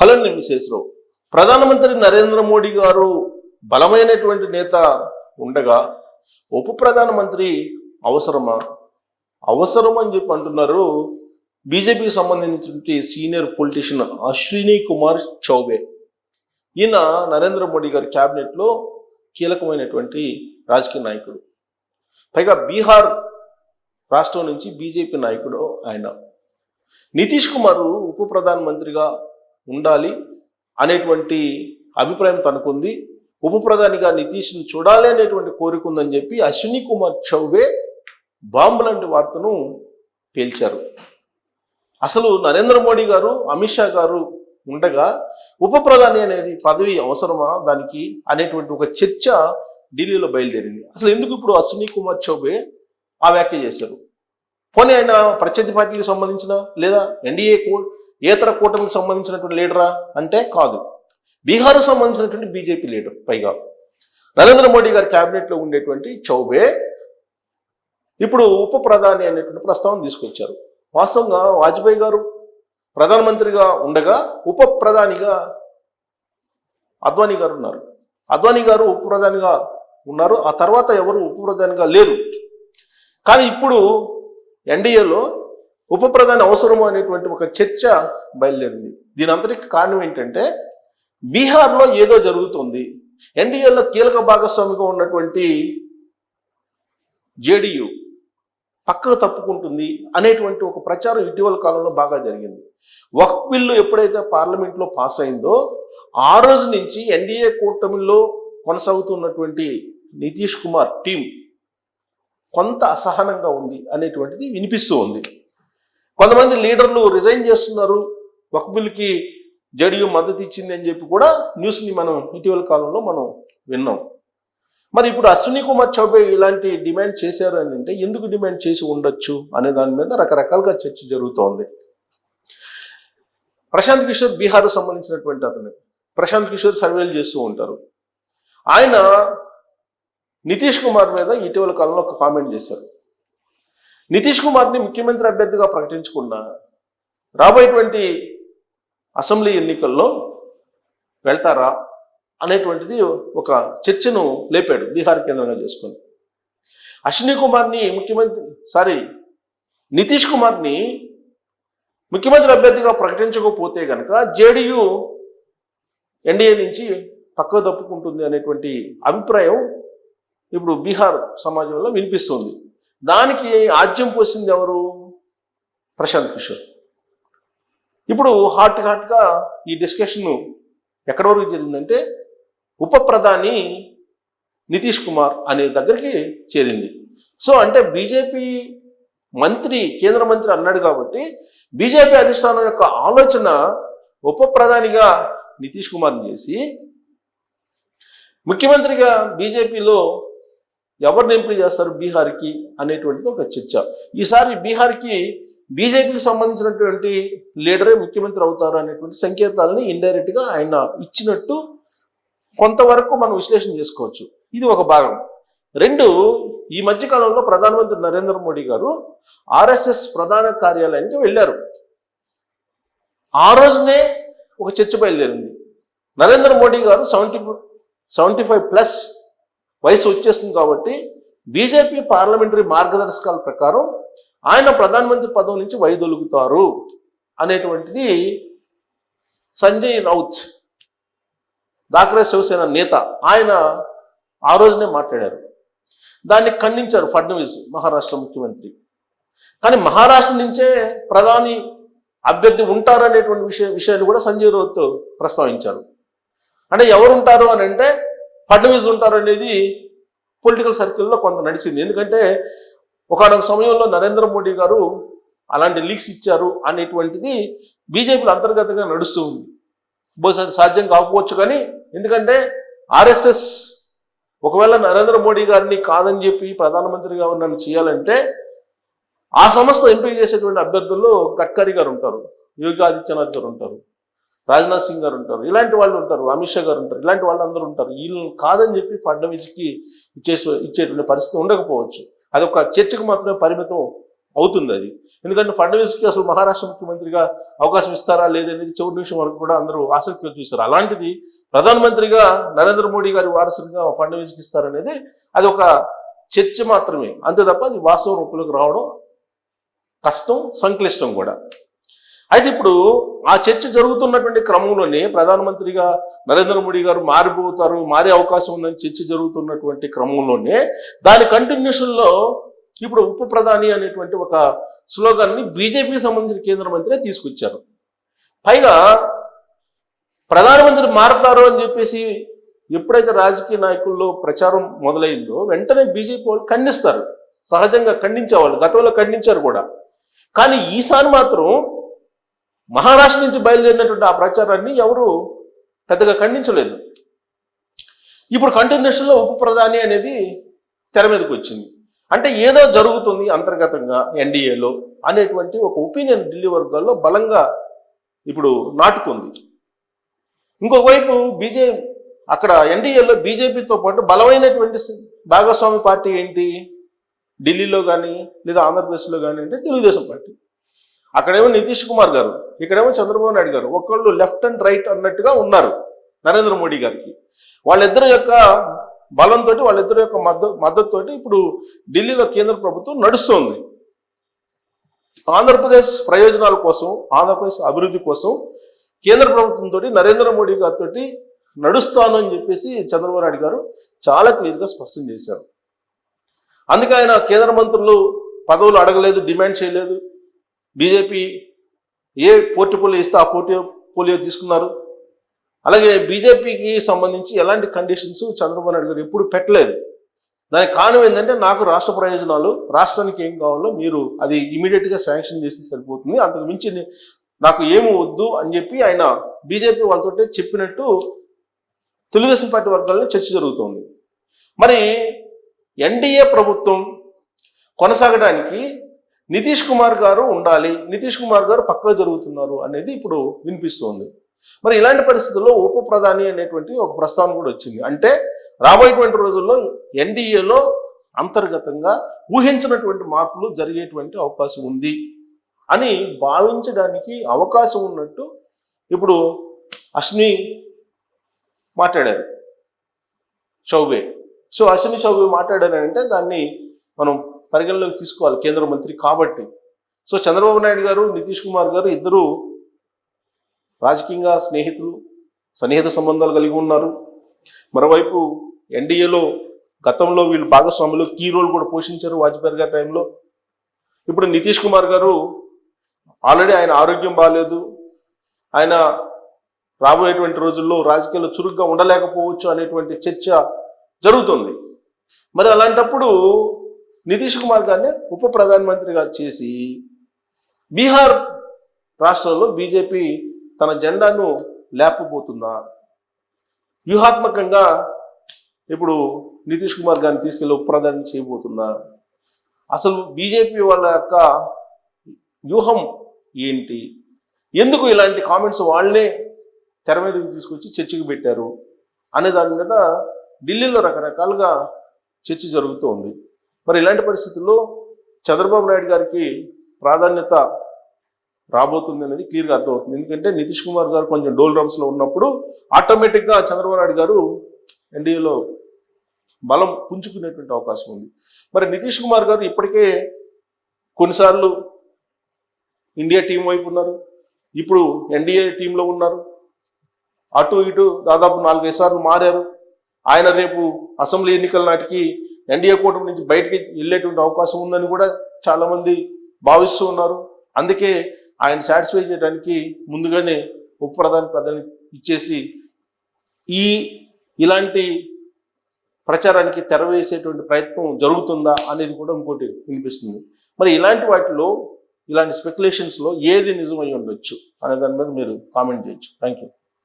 Hello నేను విశేషరావు ప్రధానమంత్రి నరేంద్ర మోడీ గారు బలమైనటువంటి నేత ఉండగా ఉప ప్రధానమంత్రి అవసరమా? అవసరం అని చెప్పి అంటున్నారు బీజేపీకి సంబంధించినటువంటి సీనియర్ పొలిటీషియన్ అశ్విని కుమార్ చౌబే. ఈయన నరేంద్ర మోడీ గారి క్యాబినెట్లో కీలకమైనటువంటి రాజకీయ నాయకుడు. పైగా బీహార్ రాష్ట్రం నుంచి బీజేపీ నాయకుడు ఆయన. నితీష్ కుమార్ ఉప ప్రధానమంత్రిగా ఉండాలి అనేటువంటి అభిప్రాయం తనకుంది. ఉప ప్రధానిగా నితీష్ని చూడాలి అనేటువంటి కోరిక ఉందని చెప్పి అశ్విని కుమార్ చౌబే బాంబు లాంటి వార్తను పేల్చారు. అసలు నరేంద్ర మోడీ గారు అమిత్ షా గారు ఉండగా ఉప ప్రధాని అనేది పదవి అవసరమా? దానికి అనేటువంటి ఒక చర్చ ఢిల్లీలో బయలుదేరింది. అసలు ఎందుకు ఇప్పుడు అశ్విని కుమార్ చౌబే ఆ వ్యాఖ్య చేశారు? పోనీ ఆయన ప్రత్యర్థి పార్టీకి సంబంధించిన లేదా ఎన్డీఏ కూ ఏతర కూటమికి సంబంధించినటువంటి లీడరా అంటే కాదు. బీహార్కు సంబంధించినటువంటి బీజేపీ లీడర్ పైగా. నరేంద్ర మోడీ గారి క్యాబినెట్లో ఉండేటువంటి చౌబే ఇప్పుడు ఉప ప్రధాని అనేటువంటి ప్రస్తావన తీసుకొచ్చారు. వాస్తవంగా వాజ్పేయి గారు ప్రధానమంత్రిగా ఉండగా ఉప ప్రధానిగా అద్వానీ గారు ఉన్నారు. అద్వానీ గారు ఉప ప్రధానిగా ఉన్నారు. ఆ తర్వాత ఎవరు ఉప ప్రధానిగా లేరు. కానీ ఇప్పుడు ఎన్డీఏలో ఉప ప్రధాని అవసరము అనేటువంటి ఒక చర్చ బయలుదేరింది. దీని అంతటికి కారణం ఏంటంటే బీహార్లో ఏదో జరుగుతుంది. ఎన్డీఏలో కీలక భాగస్వామిగా ఉన్నటువంటి జేడియు పక్కకు తప్పుకుంటుంది అనేటువంటి ఒక ప్రచారం ఇటీవల కాలంలో బాగా జరిగింది. వక్ బిల్లు ఎప్పుడైతే పార్లమెంట్లో పాస్ అయిందో ఆ రోజు నుంచి ఎన్డీఏ కూటమిలో కొనసాగుతున్నటువంటి నితీష్ కుమార్ టీం కొంత అసహనంగా ఉంది అనేటువంటిది వినిపిస్తూ ఉంది. కొంతమంది లీడర్లు రిజైన్ చేస్తున్నారు. వక్బుల్కి జడియు మద్దతు ఇచ్చింది అని చెప్పి కూడా న్యూస్ని మనం ఇటీవల కాలంలో మనం విన్నాం. మరి ఇప్పుడు అశ్విని కుమార్ చౌబే ఇలాంటి డిమాండ్ చేశారు అని అంటే ఎందుకు డిమాండ్ చేసి ఉండొచ్చు అనే దాని మీద రకరకాలుగా చర్చ జరుగుతోంది. ప్రశాంత్ కిషోర్ బీహార్కు సంబంధించినటువంటి అతను. ప్రశాంత్ కిషోర్ సర్వేలు చేస్తూ ఉంటారు. ఆయన నితీష్ కుమార్ మీద ఇటీవల కాలంలో ఒక కామెంట్ చేశారు. నితీష్ కుమార్ని ముఖ్యమంత్రి అభ్యర్థిగా ప్రకటించకుండా రాబోయేటువంటి అసెంబ్లీ ఎన్నికల్లో వెళ్తారా అనేటువంటిది ఒక చర్చను లేపాడు బీహార్ కేంద్రంగా చేసుకొని. అశ్విని కుమార్ని ముఖ్యమంత్రి సారీ నితీష్ కుమార్ని ముఖ్యమంత్రి అభ్యర్థిగా ప్రకటించకపోతే కనుక జేడీయూ ఎన్డీఏ నుంచి పక్కకు తప్పుకుంటుంది అనేటువంటి అభిప్రాయం ఇప్పుడు బీహార్ సమాజంలో వినిపిస్తుంది. దానికి ఆజ్యం పోసింది ఎవరు? ప్రశాంత్ కిషోర్. ఇప్పుడు హాట్ హాట్గా ఈ డిస్కషన్ ఎక్కడి వరకు జరిగిందంటే ఉప ప్రధాని నితీష్ కుమార్ అనే దగ్గరికి చేరింది. సో అంటే బీజేపీ మంత్రి కేంద్ర మంత్రి అన్నాడు కాబట్టి బీజేపీ అధిష్టానం యొక్క ఆలోచన ఉప ప్రధానిగా నితీష్ కుమార్ని చేసి ముఖ్యమంత్రిగా బీజేపీలో ఎవరిని ఎంపిక చేస్తారు బీహార్కి అనేటువంటిది ఒక చర్చ. ఈసారి బీహార్కి బీజేపీకి సంబంధించినటువంటి లీడరే ముఖ్యమంత్రి అవుతారు అనేటువంటి సంకేతాలని ఇండైరెక్ట్గా ఆయన ఇచ్చినట్టు కొంతవరకు మనం విశ్లేషణ చేసుకోవచ్చు. ఇది ఒక భాగం. రెండు ఈ మధ్యకాలంలో ప్రధానమంత్రి నరేంద్ర మోడీ గారు ఆర్ఎస్ఎస్ ప్రధాన కార్యాలయానికి వెళ్ళారు. ఆ రోజునే ఒక చర్చ బయలుదేరింది. నరేంద్ర మోడీ గారు సెవెంటీ సెవెంటీ ఫైవ్ ప్లస్ వయసు వచ్చేస్తుంది కాబట్టి బీజేపీ పార్లమెంటరీ మార్గదర్శకాల ప్రకారం ఆయన ప్రధానమంత్రి పదవి నుంచి వైదొలుగుతారు అనేటువంటిది సంజయ్ రౌత్ దాక్రే శివసేన నేత ఆయన ఆ రోజునే మాట్లాడారు. దాన్ని ఖండించారు ఫడ్నవీస్ మహారాష్ట్ర ముఖ్యమంత్రి. కానీ మహారాష్ట్ర నుంచే ప్రధాని అభ్యర్థి ఉంటారనేటువంటి విషయ విషయాన్ని కూడా సంజయ్ రౌత్ ప్రస్తావించారు. అంటే ఎవరుంటారు అని అంటే ఫడ్నవీస్ ఉంటారు అనేది పొలిటికల్ సర్కిల్లో కొంత నడిచింది. ఎందుకంటే ఒకనొక సమయంలో నరేంద్ర మోడీ గారు అలాంటి లీక్స్ ఇచ్చారు అనేటువంటిది బీజేపీలో అంతర్గతంగా నడుస్తూ ఉంది. బహుశా సాధ్యం కాకపోవచ్చు కానీ ఎందుకంటే ఆర్ఎస్ఎస్ ఒకవేళ నరేంద్ర మోడీ గారిని కాదని చెప్పి ప్రధానమంత్రిగా నన్ను చేయాలంటే ఆ సంస్థ ఎంపిక చేసేటువంటి అభ్యర్థుల్లో గడ్కరీ గారు ఉంటారు యోగి ఆదిత్యనాథ్ గారు ఉంటారు. రాజ్నాథ్ సింగ్ గారు ఉంటారు ఇలాంటి వాళ్ళు ఉంటారు అమిత్ షా గారు ఉంటారు ఇలాంటి వాళ్ళు అందరూ ఉంటారు. వీళ్ళు కాదని చెప్పి ఫడ్నవీస్కి ఇచ్చేసి ఇచ్చేటువంటి పరిస్థితి ఉండకపోవచ్చు. అది ఒక చర్చకు మాత్రమే పరిమితం అవుతుంది అది. ఎందుకంటే ఫడ్నవీస్కి అసలు మహారాష్ట్ర ముఖ్యమంత్రిగా అవకాశం ఇస్తారా లేదనేది చివరి నిమిషం వరకు కూడా అందరూ ఆసక్తిగా చూశారు. అలాంటిది ప్రధానమంత్రిగా నరేంద్ర మోడీ గారి వారసుడిగా ఫడ్నవీస్కి ఇస్తారనేది అది ఒక చర్చ మాత్రమే. అంతే తప్ప అది వాస్తవ రూపంలోకి రావడం కష్టం సంక్లిష్టం కూడా. అయితే ఇప్పుడు ఆ చర్చ జరుగుతున్నటువంటి క్రమంలోనే ప్రధానమంత్రిగా నరేంద్ర మోడీ గారు మారిపోతారు మారే అవకాశం ఉందని చర్చ జరుగుతున్నటువంటి క్రమంలోనే దాని కంటిన్యూషన్లో ఇప్పుడు ఉప ప్రధాని అనేటువంటి ఒక స్లోగాన్ని బీజేపీకి సంబంధించిన కేంద్ర మంత్రి తీసుకొచ్చారు. పైగా ప్రధానమంత్రి మారతారు అని చెప్పేసి ఎప్పుడైతే రాజకీయ నాయకుల్లో ప్రచారం మొదలైందో వెంటనే బీజేపీ వాళ్ళు ఖండిస్తారు. సహజంగా ఖండించేవాళ్ళు గతంలో ఖండించారు కూడా. కానీ ఈసారి మాత్రం మహారాష్ట్ర నుంచి బయలుదేరినటువంటి ఆ ప్రచారాన్ని ఎవరు పెద్దగా ఖండించలేదు. ఇప్పుడు కంటిన్యూషన్లో ఉప ప్రధాని అనేది తెర మీదకి వచ్చింది. అంటే ఏదో జరుగుతుంది అంతర్గతంగా ఎన్డీఏలో అనేటువంటి ఒక ఒపీనియన్ ఢిల్లీ వర్గాల్లో బలంగా ఇప్పుడు నాటుకుంది. ఇంకొక వైపు బీజే అక్కడ ఎన్డీఏలో బీజేపీతో పాటు బలమైనటువంటి భాగస్వామి పార్టీ ఏంటి? ఢిల్లీలో కానీ లేదా ఆంధ్రప్రదేశ్లో కానీ అంటే తెలుగుదేశం పార్టీ. అక్కడేమో నితీష్ కుమార్ గారు ఇక్కడేమో చంద్రబాబు నాయుడు గారు ఒకళ్ళు లెఫ్ట్ అండ్ రైట్ అన్నట్టుగా ఉన్నారు నరేంద్ర మోడీ గారికి. వాళ్ళిద్దరి యొక్క బలంతో వాళ్ళిద్దరి యొక్క మద్దతు మద్దతుతోటి ఇప్పుడు ఢిల్లీలో కేంద్ర ప్రభుత్వం నడుస్తోంది. ఆంధ్రప్రదేశ్ ప్రయోజనాల కోసం ఆంధ్రప్రదేశ్ అభివృద్ధి కోసం కేంద్ర ప్రభుత్వంతో నరేంద్ర మోడీ గారితో నడుస్తాను అని చెప్పేసి చంద్రబాబు నాయుడు గారు చాలా క్లియర్గా స్పష్టం చేశారు. అందుకే ఆయన కేంద్ర మంత్రులు పదవులు అడగలేదు డిమాండ్ చేయలేదు. బీజేపీ ఏ పోర్టిపోలియో ఇస్తే ఆ పోర్టు పోలియో తీసుకున్నారు. అలాగే బీజేపీకి సంబంధించి ఎలాంటి కండిషన్స్ చంద్రబాబు నాయుడు గారు ఎప్పుడు పెట్టలేదు. దానికి కారణం ఏంటంటే నాకు రాష్ట్ర ప్రయోజనాలు రాష్ట్రానికి ఏం కావాలో మీరు అది ఇమీడియట్గా శాంక్షన్ చేస్తే సరిపోతుంది. అంతకు మించి నాకు ఏమి వద్దు అని చెప్పి ఆయన బీజేపీ వాళ్ళతో చెప్పినట్టు తెలుగుదేశం పార్టీ వర్గాల్లో చర్చ జరుగుతోంది. మరి ఎన్డీఏ ప్రభుత్వం కొనసాగడానికి నితీష్ కుమార్ గారు ఉండాలి నితీష్ కుమార్ గారు పక్కగా జరుగుతున్నారు అనేది ఇప్పుడు వినిపిస్తోంది. మరి ఇలాంటి పరిస్థితుల్లో ఉప ప్రధాని అనేటువంటి ఒక ప్రస్తావన కూడా వచ్చింది. అంటే రాబోయేటువంటి రోజుల్లో ఎన్డీఏలో అంతర్గతంగా ఊహించినటువంటి మార్పులు జరిగేటువంటి అవకాశం ఉంది అని భావించడానికి అవకాశం ఉన్నట్టు ఇప్పుడు అశ్విని మాట్లాడారు. చౌబే. సో అశ్విని చౌబే మాట్లాడారంటే దాన్ని మనం పరిగణలోకి తీసుకోవాలి కేంద్ర మంత్రి కాబట్టి. సో చంద్రబాబు నాయుడు గారు నితీష్ కుమార్ గారు ఇద్దరు రాజకీయంగా స్నేహితులు సన్నిహిత సంబంధాలు కలిగి ఉన్నారు. మరోవైపు ఎన్డీఏలో గతంలో వీళ్ళు భాగస్వాములు కీ రోల్ కూడా పోషించారు వాజ్పేయి గారి టైంలో. ఇప్పుడు నితీష్ కుమార్ గారు ఆల్రెడీ ఆయన ఆరోగ్యం బాగాలేదు ఆయన రాబోయేటువంటి రోజుల్లో రాజకీయాల్లో చురుగ్గా ఉండలేకపోవచ్చు అనేటువంటి చర్చ జరుగుతుంది. మరి అలాంటప్పుడు నితీష్ కుమార్ గారిని ఉప ప్రధానమంత్రిగా చేసి బీహార్ రాష్ట్రంలో బీజేపీ తన జెండాను లేపబోతుందా? వ్యూహాత్మకంగా ఇప్పుడు నితీష్ కుమార్ గారిని తీసుకెళ్ళి ఉప ప్రధాని చేయబోతుందా? అసలు బీజేపీ వాళ్ళ యొక్క వ్యూహం ఏంటి? ఎందుకు ఇలాంటి కామెంట్స్ వాళ్ళే తెర మీదకి తీసుకొచ్చి చర్చకు పెట్టారు? అనే దాని మీద ఢిల్లీలో రకరకాలుగా చర్చ జరుగుతూ ఉంది మరి ఇలాంటి పరిస్థితుల్లో చంద్రబాబు నాయుడు గారికి ప్రాధాన్యత రాబోతుంది అనేది క్లియర్గా అర్థమవుతుంది. ఎందుకంటే నితీష్ కుమార్ గారు కొంచెం డోల్ డ్రమ్స్లో ఉన్నప్పుడు ఆటోమేటిక్గా చంద్రబాబు నాయుడు గారు ఎన్డీఏలో బలం పుంజుకునేటువంటి అవకాశం ఉంది. మరి నితీష్ కుమార్ గారు ఇప్పటికే కొన్నిసార్లు ఇండియా టీం వైపు ఉన్నారు. ఇప్పుడు ఎన్డీఏ టీంలో ఉన్నారు. అటు ఇటు దాదాపు నాలుగైదు సార్లు మారారు. ఆయన రేపు అసెంబ్లీ ఎన్నికల నాటికి ఎన్డీఏ కూటమి నుంచి బయటికి వెళ్ళేటువంటి అవకాశం ఉందని కూడా చాలామంది భావిస్తూ ఉన్నారు. అందుకే ఆయన సాటిస్ఫై చేయడానికి ముందుగానే ఉప ప్రధాని పదవిని ఇచ్చేసి ఈ ఇలాంటి ప్రచారానికి తెరవేసేటువంటి ప్రయత్నం జరుగుతుందా అనేది కూడా ఇంకోటి వినిపిస్తుంది. మరి ఇలాంటి వాటిలో ఇలాంటి స్పెక్యులేషన్స్లో ఏది నిజమై ఉండొచ్చు అనే దాని మీద మీరు కామెంట్ చేయొచ్చు. Thank you